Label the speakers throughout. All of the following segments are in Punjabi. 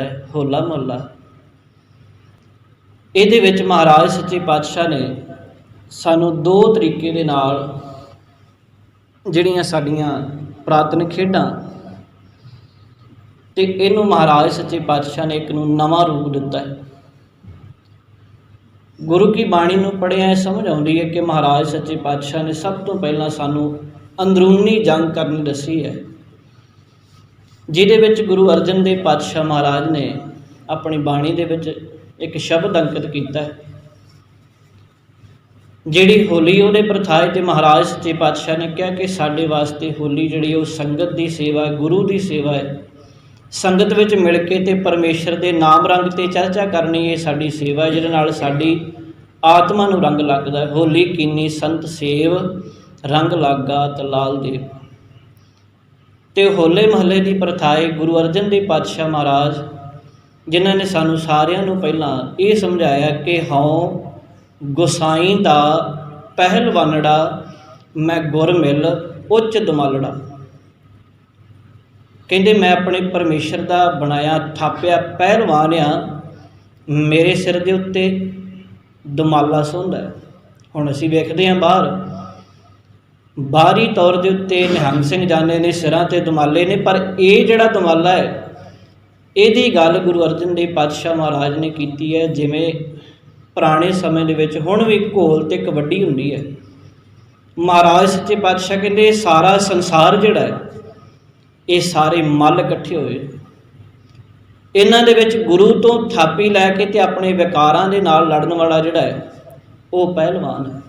Speaker 1: ਜਿਹੜਾ ਹੈ, ਹੋਲਾ ਮਹੱਲਾ। ਇਹਦੇ ਵਿੱਚ ਮਹਾਰਾਜ ਸੱਚੇ ਪਾਤਸ਼ਾਹ ਨੇ ਸਾਨੂੰ ਦੋ ਤਰੀਕੇ ਦੇ ਨਾਲ ਜਿਹੜੀਆਂ ਸਾਡੀਆਂ ਪ੍ਰਾਤਨ ਖੇਡਾਂ ਤੇ ਇਹਨੂੰ ਮਹਾਰਾਜ ਸੱਚੇ ਪਾਤਸ਼ਾਹ ਨੇ ਇੱਕ ਨੂੰ ਨਵਾਂ ਰੂਪ ਦਿੱਤਾ ਹੈ। ਗੁਰੂ ਕੀ ਬਾਣੀ ਨੂੰ ਪੜ੍ਹਿਆ ਸਮਝ ਆਉਂਦੀ ਹੈ ਕਿ ਮਹਾਰਾਜ ਸੱਚੇ ਪਾਤਸ਼ਾਹ ਨੇ ਸਭ ਤੋਂ ਪਹਿਲਾਂ ਸਾਨੂੰ ਅੰਦਰੂਨੀ ਜੰਗ ਕਰਨੀ ਦੱਸੀ ਹੈ। ਜਿਹਦੇ ਵਿੱਚ ਗੁਰੂ ਅਰਜਨ ਦੇਵ ਪਾਤਸ਼ਾਹ ਮਹਾਰਾਜ ਨੇ ਆਪਣੀ ਬਾਣੀ ਦੇ ਵਿੱਚ ਇੱਕ ਸ਼ਬਦ ਅੰਕਿਤ ਕੀਤਾ ਹੈ। ਜਿਹੜੀ ਹੋਲੀ ਉਹਦੇ ਪ੍ਰਥਾਏ ਤੇ ਮਹਾਰਾਜ ਸੱਚੇ ਪਾਤਸ਼ਾਹ ਨੇ ਕਿਹਾ ਕਿ ਸਾਡੇ ਵਾਸਤੇ ਹੋਲੀ ਜਿਹੜੀ ਉਹ ਸੰਗਤ ਦੀ ਸੇਵਾ ਹੈ, ਗੁਰੂ ਦੀ ਸੇਵਾ ਹੈ। ਸੰਗਤ ਵਿੱਚ ਮਿਲ ਕੇ ਤੇ ਪਰਮੇਸ਼ਰ ਦੇ ਨਾਮ ਰੰਗ ਤੇ ਚਰਚਾ ਕਰਨੀ ਇਹ ਸਾਡੀ ਸੇਵਾ ਹੈ, ਜਿਹਦੇ ਨਾਲ ਸਾਡੀ ਆਤਮਾ ਨੂੰ ਰੰਗ ਲੱਗਦਾ ਹੈ। ਹੋਲੀ ਕੀਨੀ ਸੰਤ ਸੇਵ, ਰੰਗ ਲਾਗਾ, ਤਲਾਲ ਦੇਵ। ਤੇ ਹੋਲੇ ਮਹੱਲੇ ਦੀ ਪ੍ਰਥਾਏ ਗੁਰੂ ਅਰਜਨ ਦੇਵ ਪਾਤਸ਼ਾਹ ਮਹਾਰਾਜ, ਜਿਨ੍ਹਾਂ ਨੇ ਸਾਨੂੰ ਸਾਰਿਆਂ ਨੂੰ ਪਹਿਲਾਂ ਇਹ ਸਮਝਾਇਆ ਕਿ ਹਉ ਗੁਸਾਈ ਦਾ ਪਹਿਲਵਾਨੜਾ, ਮੈਂ ਗੁਰ ਮਿਲ ਉੱਚ ਦਮਾਲੜਾ। ਕਹਿੰਦੇ, ਮੈਂ ਆਪਣੇ ਪਰਮੇਸ਼ਰ ਦਾ ਬਣਾਇਆ, ਥਾਪਿਆ ਪਹਿਲਵਾਨ ਆ, ਮੇਰੇ ਸਿਰ ਦੇ ਉੱਤੇ ਦਮਾਲਾ ਸੌਂਦਾ। ਹੁਣ ਅਸੀਂ ਵੇਖਦੇ ਹਾਂ ਬਾਹਰ ਬਾਹਰੀ ਤੌਰ ਦੇ ਉੱਤੇ ਨਿਹੰਗ ਸਿੰਘ ਜਾਣੇ ਨੇ, ਸਿਰਾਂ ਤੇ ਦਮਾਲੇ ਨੇ, ਪਰ ਇਹ ਜਿਹੜਾ ਦਮਾਲਾ ਹੈ, ਇਹਦੀ ਗੱਲ ਗੁਰੂ ਅਰਜਨ ਦੇਵ ਪਾਤਸ਼ਾਹ ਮਹਾਰਾਜ ਨੇ ਕੀਤੀ ਹੈ, ਜਿਵੇਂ ਪੁਰਾਣੇ ਸਮੇਂ ਦੇ ਵਿੱਚ ਹੁਣ ਵੀ ਘੋਲ ਤੇ ਕਬੱਡੀ ਹੁੰਦੀ ਹੈ। ਮਹਾਰਾਜ ਸੱਚੇ ਪਾਤਸ਼ਾਹ ਕਹਿੰਦੇ, ਸਾਰਾ ਸੰਸਾਰ ਜਿਹੜਾ ਹੈ, ਇਹ ਸਾਰੇ ਮੱਲ ਇਕੱਠੇ ਹੋਏ ਇਹਨਾਂ ਦੇ ਵਿੱਚ ਗੁਰੂ ਤੋਂ ਥਾਪੀ ਲੈ ਕੇ ਤੇ ਆਪਣੇ ਵਿਕਾਰਾਂ ਦੇ ਨਾਲ ਲੜਨ ਵਾਲਾ ਜਿਹੜਾ ਹੈ, ਉਹ ਪਹਿਲਵਾਨ ਹੈ।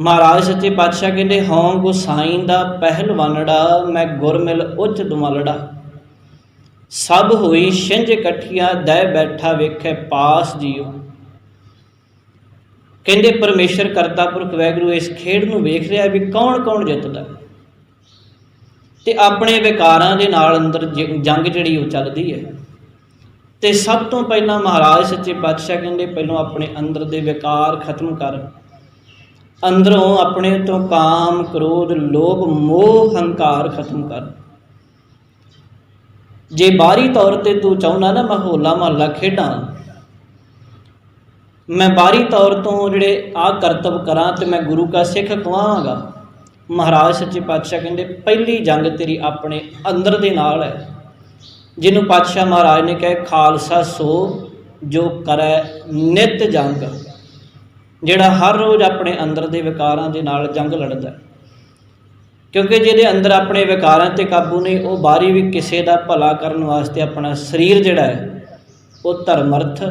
Speaker 1: ਮਹਾਰਾਜ ਸੱਚੇ ਪਾਤਸ਼ਾਹ ਕਹਿੰਦੇ, ਹਉ ਗੁਸਾਈ ਦਾ ਪਹਿਲਵਾਨੜਾ ਮੈਂ ਗੁਰਮਿਲ ਉੱਚ ਦੁਮਲੜਾ ਸਭ ਹੋਈ ਛਿੰਝ ਇਕੱਠੀਆਂ, ਦਹਿ ਬੈਠਾ ਵੇਖੇ ਪਾਸ ਜੀਓ ਕਹਿੰਦੇ, ਪਰਮੇਸ਼ਰ ਕਰਤਾ ਪੁਰਖ ਵੈਗਰੂ ਇਸ ਖੇਡ ਨੂੰ ਵੇਖ ਰਿਹਾ ਵੀ ਕੌਣ ਕੌਣ ਜਿੱਤਦਾ ਤੇ ਆਪਣੇ ਵਿਕਾਰਾਂ ਦੇ ਨਾਲ ਅੰਦਰ ਜ- ਜੰਗ ਜਿਹੜੀ ਉਹ ਚੱਲਦੀ ਹੈ। ਤੇ ਸਭ ਤੋਂ ਪਹਿਲਾਂ ਮਹਾਰਾਜ ਸੱਚੇ ਪਾਤਸ਼ਾਹ ਕਹਿੰਦੇ, ਪਹਿਲਾਂ ਆਪਣੇ ਅੰਦਰ ਦੇ ਵਿਕਾਰ ਖਤਮ ਕਰ। ਅੰਦਰੋਂ ਆਪਣੇ ਤੋਂ ਕਾਮ, ਕ੍ਰੋਧ, ਲੋਭ, ਮੋਹ, ਹੰਕਾਰ ਖਤਮ ਕਰ। ਜੇ ਬਾਹਰੀ ਤੌਰ ਤੇ ਤੂੰ ਚਾਹੁੰਦਾ ਨਾ ਮੈਂ ਹੋਲਾ ਮਹੱਲਾ ਖੇਡਾਂ, ਮੈਂ ਬਾਹਰੀ ਤੌਰ ਤੋਂ ਜਿਹੜੇ ਆ ਕਰਤਵ ਕਰਾਂ ਤੇ ਮੈਂ ਗੁਰੂ ਕਾ ਸਿੱਖ ਕਵਾਵਾਂਗਾ ਮਹਾਰਾਜ ਸੱਚੇ ਪਾਤਸ਼ਾਹ ਕਹਿੰਦੇ, ਪਹਿਲੀ ਜੰਗ ਤੇਰੀ ਆਪਣੇ ਅੰਦਰ ਦੇ ਨਾਲ ਹੈ। ਜਿਹਨੂੰ ਪਾਤਸ਼ਾਹ ਮਹਾਰਾਜ ਨੇ ਕਹੇ, ਖਾਲਸਾ ਸੋ ਜੋ ਕਰੈ ਨਿਤ ਜੰਗ। ਜਿਹੜਾ ਹਰ ਰੋਜ਼ ਆਪਣੇ ਅੰਦਰ ਦੇ ਵਿਕਾਰਾਂ ਦੇ ਨਾਲ ਜੰਗ ਲੜਦਾ ਹੈ। ਕਿਉਂਕਿ ਜਿਹਦੇ ਅੰਦਰ ਆਪਣੇ ਵਿਕਾਰਾਂ ਤੇ ਕਾਬੂ ਨਹੀਂ, ਉਹ ਬਾਹਰੀ ਵੀ ਕਿਸੇ ਦਾ ਭਲਾ ਕਰਨ ਵਾਸਤੇ ਆਪਣਾ ਸਰੀਰ ਜਿਹੜਾ ਹੈ, ਉਹ ਧਰਮ ਅਰਥ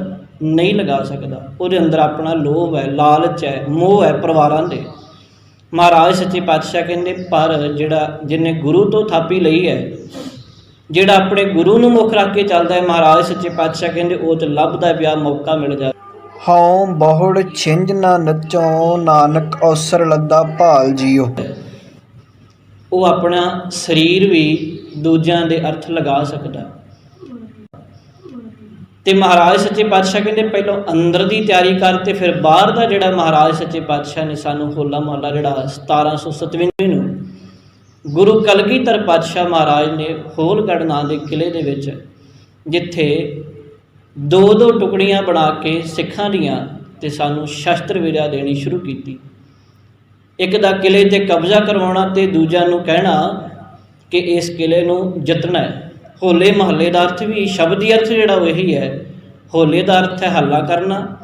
Speaker 1: ਨਹੀਂ ਲਗਾ ਸਕਦਾ ਉਹਦੇ ਅੰਦਰ ਆਪਣਾ ਲੋਭ ਹੈ, ਲਾਲਚ ਹੈ, ਮੋਹ ਹੈ ਪਰਿਵਾਰਾਂ ਦੇ ਮਹਾਰਾਜ ਸੱਚੇ ਪਾਤਸ਼ਾਹ ਕਹਿੰਦੇ, ਪਰ ਜਿਹੜਾ ਜਿਹਨੇ ਗੁਰੂ ਤੋਂ ਥਾਪੀ ਲਈ ਹੈ, ਜਿਹੜਾ ਆਪਣੇ ਗੁਰੂ ਨੂੰ ਮੁੱਖ ਰੱਖ ਕੇ ਚੱਲਦਾ ਹੈ, ਮਹਾਰਾਜ ਸੱਚੇ ਪਾਤਸ਼ਾਹ ਕਹਿੰਦੇ, ਉਹ ਤੇ ਲੱਭਦਾ ਪਿਆ ਮੌਕਾ ਮਿਲ ਜਾ
Speaker 2: ਹਉ ਬਹੁੜ ਛਿੰਝ ਨਾ ਨਚੋ, ਨਾਨਕ ਔਸਰ ਲੱਦਾ ਭਾਲ ਜੀਓ।
Speaker 1: ਉਹ ਆਪਣਾ ਸਰੀਰ ਵੀ ਦੂਜਿਆਂ ਦੇ ਅਰਥ ਲਗਾ ਸਕਦਾ। ਤੇ ਮਹਾਰਾਜ ਸੱਚੇ ਪਾਤਸ਼ਾਹ ਕਹਿੰਦੇ, ਪਹਿਲਾਂ ਅੰਦਰ ਦੀ ਤਿਆਰੀ ਕਰ ਤੇ ਫਿਰ ਬਾਹਰ ਦਾ ਜਿਹੜਾ ਮਹਾਰਾਜ ਸੱਚੇ ਪਾਤਸ਼ਾਹ ਨੇ ਸਾਨੂੰ ਹੋਲਾ ਮਹੱਲਾ ਜਿਹੜਾ 1757 ਨੂੰ, ਗੁਰੂ ਕਲਗੀਧਰ ਪਾਤਸ਼ਾਹ ਮਹਾਰਾਜ ਨੇ ਹੋਲਗੜ੍ਹ ਨਾਂ ਦੇ ਕਿਲੇ ਦੇ ਵਿੱਚ, ਜਿੱਥੇ ਦੋ ਦੋ ਟੁਕੜੀਆਂ ਬਣਾ ਕੇ ਸਿੱਖਾਂ ਦੀਆਂ ਤੇ ਸਾਨੂੰ ਸ਼ਸਤਰ ਵਿਦਿਆ ਦੇਣੀ ਸ਼ੁਰੂ ਕੀਤੀ। ਇੱਕ ਦਾ ਕਿਲੇ ਤੇ ਕਬਜ਼ਾ ਕਰਵਾਉਣਾ ਤੇ ਦੂਜਾ ਨੂੰ ਕਹਿਣਾ ਕਿ ਇਸ ਕਿਲੇ ਨੂੰ ਜਿੱਤਣਾ ਹੈ। ਹੋਲੇ ਮਹੱਲੇ ਦਾ ਅਰਥ ਵੀ ਸ਼ਬਦੀ ਅਰਥ ਜਿਹੜਾ ਉਹ ਇਹੀ ਹੈ। ਹੋਲੇ ਦਾ ਅਰਥ ਹੈ ਹੱਲਾ ਕਰਨਾ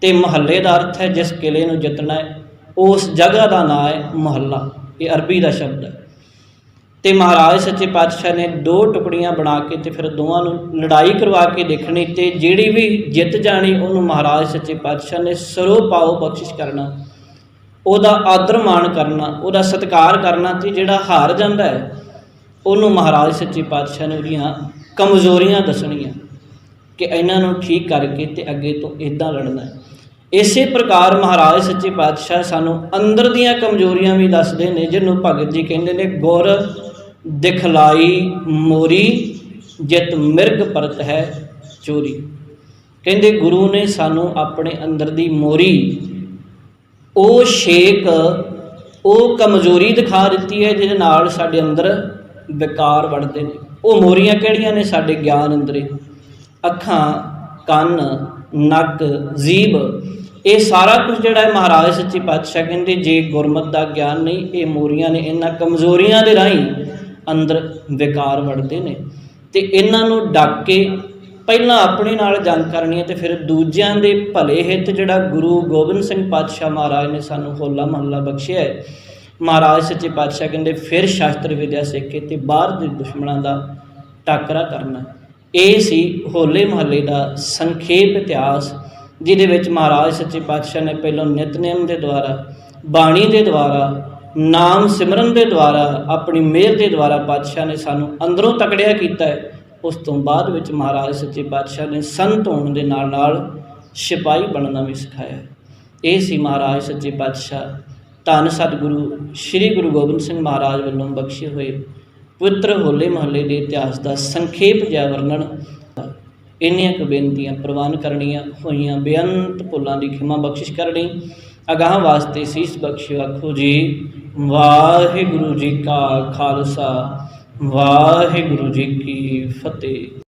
Speaker 1: ਤੇ ਮਹੱਲੇ ਦਾ ਅਰਥ ਹੈ ਜਿਸ ਕਿਲੇ ਨੂੰ ਜਿੱਤਣਾ ਹੈ, ਉਸ ਜਗ੍ਹਾ ਦਾ ਨਾਮ ਹੈ ਮਹੱਲਾ। ਇਹ ਅਰਬੀ ਦਾ ਸ਼ਬਦ ਹੈ। ਤੇ ਮਹਾਰਾਜ ਸੱਚੇ ਪਾਤਸ਼ਾਹ ਨੇ ਦੋ ਟੁਕੜੀਆਂ ਬਣਾ ਕੇ ਤੇ ਫਿਰ ਦੋਵਾਂ ਨੂੰ ਲੜਾਈ ਕਰਵਾ ਕੇ ਦੇਖਣੀ ਤੇ ਜਿਹੜੀ ਵੀ ਜਿੱਤ ਜਾਣੀ ਉਹਨੂੰ ਮਹਾਰਾਜ ਸੱਚੇ ਪਾਤਸ਼ਾਹ ਨੇ ਸਰੋ ਪਾਓ ਬਖਸ਼ਿਸ਼ ਕਰਨਾ, ਉਹਦਾ ਆਦਰ ਮਾਣ ਕਰਨਾ, ਉਹਦਾ ਸਤਿਕਾਰ ਕਰਨਾ ਤੇ ਜਿਹੜਾ ਹਾਰ ਜਾਂਦਾ ਹੈ, ਉਹਨੂੰ ਮਹਾਰਾਜ ਸੱਚੇ ਪਾਤਸ਼ਾਹ ਨੇ ਉਹਦੀਆਂ ਕਮਜ਼ੋਰੀਆਂ ਦੱਸਣੀਆਂ ਕਿ ਇਹਨਾਂ ਨੂੰ ਠੀਕ ਕਰਕੇ ਤੇ ਅੱਗੇ ਤੋਂ ਇਦਾਂ ਲੜਨਾ ਹੈ। ਇਸੇ ਪ੍ਰਕਾਰ ਮਹਾਰਾਜ ਸੱਚੇ ਪਾਤਸ਼ਾਹ ਸਾਨੂੰ ਅੰਦਰ ਦੀਆਂ ਕਮਜ਼ੋਰੀਆਂ ਵੀ ਦੱਸਦੇ ਨੇ, ਜਿਹਨੂੰ ਭਗਤ ਜੀ ਕਹਿੰਦੇ ਨੇ, ਗੁਰ ਦਿਖਲਾਈ ਮੋਰੀ, ਜਿਤ ਮਿਰਗ ਪਰਤ ਹੈ ਚੋਰੀ। ਕਹਿੰਦੇ ਗੁਰੂ ਨੇ ਸਾਨੂੰ ਆਪਣੇ ਅੰਦਰ ਦੀ ਮੋਰੀ, ਉਹ ਛੇਕ, ਉਹ ਕਮਜ਼ੋਰੀ ਦਿਖਾ ਦਿੱਤੀ ਹੈ, ਜਿਹਦੇ ਨਾਲ ਸਾਡੇ ਅੰਦਰ ਵਿਕਾਰ ਵੜਦੇ ਨੇ। ਉਹ ਮੋਰੀਆਂ ਕਿਹੜੀਆਂ ਨੇ? ਸਾਡੇ ਗਿਆਨ ਅੰਦਰੇ। ਅੱਖਾਂ, ਕੰਨ, ਨੱਕ ਜ਼ੀਬ ਇਹ ਸਾਰਾ ਕੁਝ ਜਿਹੜਾ ਹੈ ਮਹਾਰਾਜ ਸੱਚੇ ਪਾਤਸ਼ਾਹ ਕਹਿੰਦੇ, ਜੇ ਗੁਰਮਤ ਦਾ ਗਿਆਨ ਨਹੀਂ, ਇਹ ਮੋਰੀਆਂ ਨੇ ਇਹਨਾਂ ਕਮਜ਼ੋਰੀਆਂ ਦੇ ਰਾਹੀਂ ਅੰਦਰ ਵਿਕਾਰ ਵੜਦੇ ਨੇ ਤੇ ਇਹਨਾਂ ਨੂੰ ਡੱਕ ਕੇ ਪਹਿਲਾਂ ਆਪਣੇ ਨਾਲ ਜੰਗ ਕਰਨੀ ਹੈ ਤੇ ਫਿਰ ਦੂਜਿਆਂ ਦੇ ਭਲੇ ਹਿੱਤ ਜਿਹੜਾ ਗੁਰੂ ਗੋਬਿੰਦ ਸਿੰਘ ਪਾਤਸ਼ਾਹ ਮਹਾਰਾਜ ਨੇ ਸਾਨੂੰ ਹੋਲਾ ਮਹੱਲਾ ਬਖਸ਼ਿਆ ਹੈ, ਮਹਾਰਾਜ ਸੱਚੇ ਪਾਤਸ਼ਾਹ ਕਹਿੰਦੇ ਫਿਰ ਸ਼ਾਸਤਰ ਵਿਦਿਆ ਸਿੱਖ ਕੇ ਤੇ ਬਾਹਰ ਦੇ ਦੁਸ਼ਮਣਾਂ ਦਾ ਟਾਕਰਾ ਕਰਨਾ ਇਹ ਸੀ ਹੋਲੇ ਮਹੱਲੇ ਦਾ ਸੰਖੇਪ ਇਤਿਹਾਸ, ਜਿਹਦੇ ਵਿੱਚ ਮਹਾਰਾਜ ਸੱਚੇ ਪਾਤਸ਼ਾਹ ਨੇ ਪਹਿਲਾਂ ਨਿਤਨੇਮ ਦੇ ਦੁਆਰਾ, ਬਾਣੀ ਦੇ ਦੁਆਰਾ ਨਾਮ ਸਿਮਰਨ ਦੇ ਦੁਆਰਾ, ਆਪਣੀ ਮਿਹਰ ਦੇ ਦੁਆਰਾ ਪਾਤਸ਼ਾਹ ਨੇ ਸਾਨੂੰ ਅੰਦਰੋਂ ਤਕੜਿਆ ਕੀਤਾ ਹੈ। ਉਸ ਤੋਂ ਬਾਅਦ ਵਿੱਚ ਮਹਾਰਾਜ ਸੱਚੇ ਪਾਤਸ਼ਾਹ ਨੇ ਸੰਤ ਹੋਣ ਦੇ ਨਾਲ ਨਾਲ ਸਿਪਾਹੀ ਬਣਨਾ ਵੀ ਸਿਖਾਇਆ। ਇਹ ਸੀ ਮਹਾਰਾਜ ਸੱਚੇ ਪਾਤਸ਼ਾਹ ਧੰਨ ਸਤਿਗੁਰੂ ਸ੍ਰੀ ਗੁਰੂ ਗੋਬਿੰਦ ਸਿੰਘ ਮਹਾਰਾਜ ਵੱਲੋਂ ਬਖਸ਼ੇ ਹੋਏ ਪਵਿੱਤਰ ਹੋਲੇ ਮਹੱਲੇ ਦੇ ਇਤਿਹਾਸ ਦਾ ਸੰਖੇਪ ਜਿਹਾ ਵਰਣਨ ਇੰਨੀਆਂ ਕੁ ਬੇਨਤੀਆਂ ਪ੍ਰਵਾਨ ਕਰਨੀਆਂ ਹੋਈਆਂ, ਬੇਅੰਤ ਭੁੱਲਾਂ ਦੀ ਖਿਮਾ ਬਖਸ਼ਿਸ਼ ਕਰਨੀ। ਅਗਾਹ ਵਾਸਤੇ ਸੀਸ ਬਖਸ਼ਿਓ, ਆਖੋ ਜੀ, ਵਾਹਿਗੁਰੂ ਜੀ ਕਾ ਖਾਲਸਾ, ਵਾਹਿਗੁਰੂ ਜੀ ਕੀ ਫਤਿਹ।